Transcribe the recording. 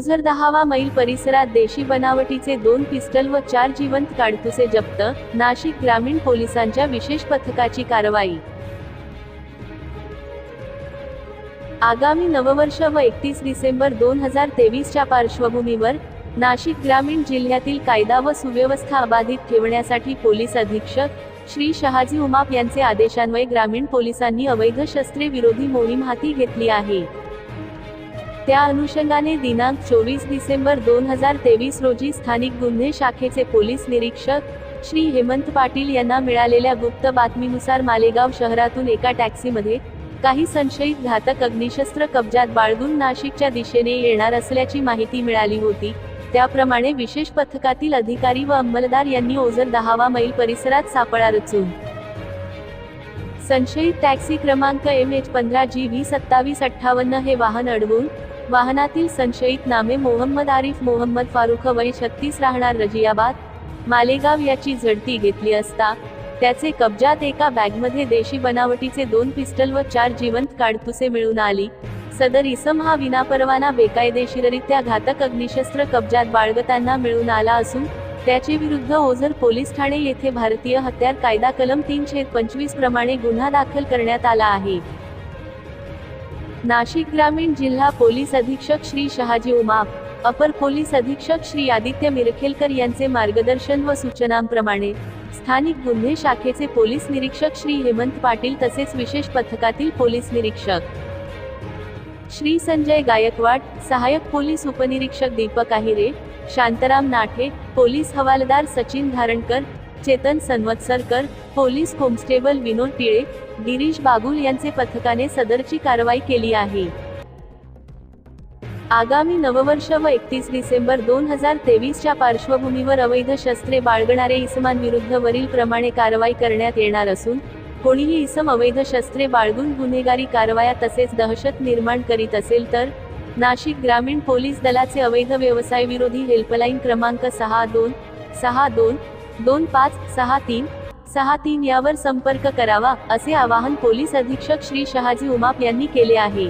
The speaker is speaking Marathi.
ओझर दहावा मैल परिसरात देशी बनावटीचे दोन पिस्टल व चार जिवंत काडतुसे जप्त नाशिक ग्रामीण पोलिसांच्या विशेष पथकाची कारवाई. आगामी नववर्ष व एकतीस डिसेंबर दोन हजार तेवीसच्या पार्श्वभूमीवर नाशिक ग्रामीण जिल्ह्यातील कायदा व सुव्यवस्था अबाधित ठेवण्यासाठी पोलीस अधीक्षक श्री शहाजी उमाप यांचे आदेशान्वये ग्रामीण पोलिसांनी अवैध शस्त्रे विरोधी मोहीम हाती घेतली आहे. त्या अनुषंगाने दिनांक चोवीस डिसेंबर दोन हजार तेवीस रोजी स्थानिक गुन्हे शाखेचे पोलीस निरीक्षक श्री हेमंत पाटील यांना मिळालेल्या गुप्त बातमीनुसार मालेगाव शहरातून एका टॅक्सीमध्ये काही संशयित घातक अग्निशस्त्र कब्जात बाळगून नाशिकच्या दिशेने येणार असल्याची माहिती मिळाली होती. त्याप्रमाणे विशेष पथकातील अधिकारी व अंमलदार यांनी ओझर दहावा मैल परिसरात सापळा रचून संशयित टॅक्सी क्रमांक एम एच पंधरा जी व्ही सत्तावीस अठ्ठावन्न हे वाहन अडवून वाहनातील संशयित नामे मोहम्मद आरिफ मोहम्मद फारुख वय छत्तीस राहणार रजियाबाद मालेगाव याची झडती घेतली असता त्याचे कब्जात एका बॅगमध्ये देशी बनावटीचे दोन पिस्टल व चार जिवंत काडतुसे मिळून आली. सदर इसम हा विनापरवाना बेकायदेशीररित्या घातक अग्निशस्त्र कब्जात बाळगताना मिळून आला असून त्याचे विरुद्ध ओझर पोलीस ठाणे येथे भारतीय हत्यार कायदा कलम तीनशे पंचवीस प्रमाणे गुन्हा दाखल करण्यात आला आहे. नाशिक ग्रामीण जिल्हा पोलीस अधीक्षक श्री शहाजी उमाप अपर पोलीस अधीक्षक श्री आदित्य मिरखेलकर यांचे मार्गदर्शन व सूचनांप्रमाणे स्थानिक गुन्हे शाखेचे पोलीस निरीक्षक श्री हेमंत पाटील तसेच विशेष पथकातील पोलीस निरीक्षक श्री संजय गायकवाड सहाय्यक पोलीस उपनिरीक्षक दीपक आहिरे शांताराम नाठे पोलीस हवालदार सचिन धारणकर चेतन सनवत्सरकर पोलीस कॉन्स्टेबल विनोद पिळे गिरीश बागुल यांचे पथकाने सदरची कारवाई केली आहे. आगामी नववर्ष व एकतीस डिसेंबर दोन हजार तेवीसच्या पार्श्वभूमीवर अवैध शस्त्रे बाळगणारे इसमांविरुद्ध वरील प्रमाणे कारवाई करण्यात येणार असून कोणीही इसम अवैध शस्त्रे बाळगून गुन्हेगारी कारवाया तसेच दहशत निर्माण करीत असेल तर नाशिक ग्रामीण पोलीस दलाचे अवैध व्यवसाय विरोधी हेल्पलाईन क्रमांक सहा दोन सहा दोन दोन पाच सहा तीन सहा तीन यावर संपर्क करावा असे आवाहन पोलीस अधीक्षक श्री शहाजी उमाप यांनी केले आहे.